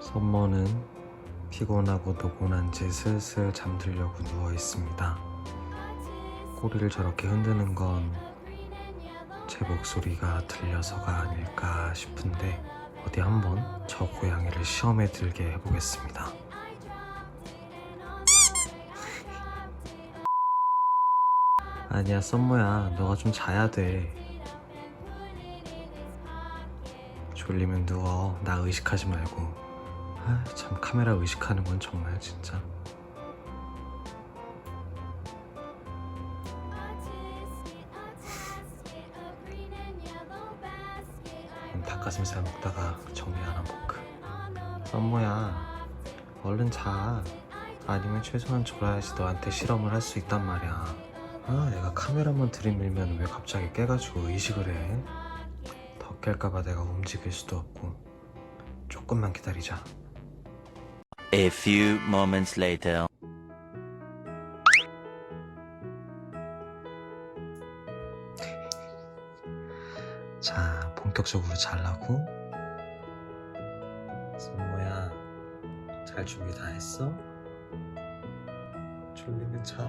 선머는 피곤하고 노곤한 채 슬슬 잠들려고 누워 있습니다. 꼬리를 저렇게 흔드는 건 제 목소리가 들려서가 아닐까 싶은데 어디 한번 저 고양이를 시험에 들게 해보겠습니다. 아니야 썸머야. 너가 좀 자야 돼. 졸리면 누워. 나 의식하지 말고. 아 참 카메라 의식하는 건 정말 진짜 닭가슴살 먹다가 정리하나 보크 썸머야 얼른 자. 아니면 최소한 졸아야지 너한테 실험을 할 수 있단 말이야. 아 내가 카메라만 들이밀면 왜 갑자기 깨가지고 의식을 해? 더 깰까봐 내가 움직일 수도 없고. 조금만 기다리자. A few moments later. 자 본격적으로 잘라고 선모야 잘 준비 다 했어? 졸리면 자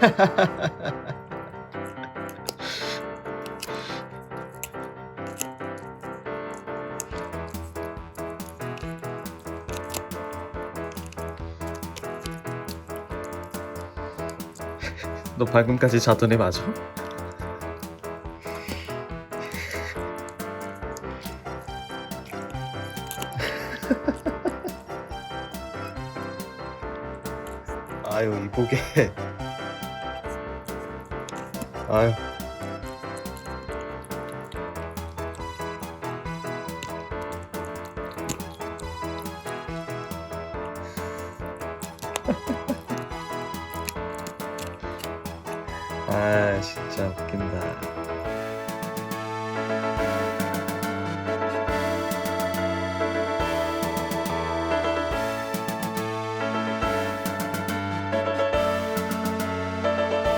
ハハハハ 너 방금까지 자던 애 맞아? 아유 이보게 아유 아 진짜 웃긴다.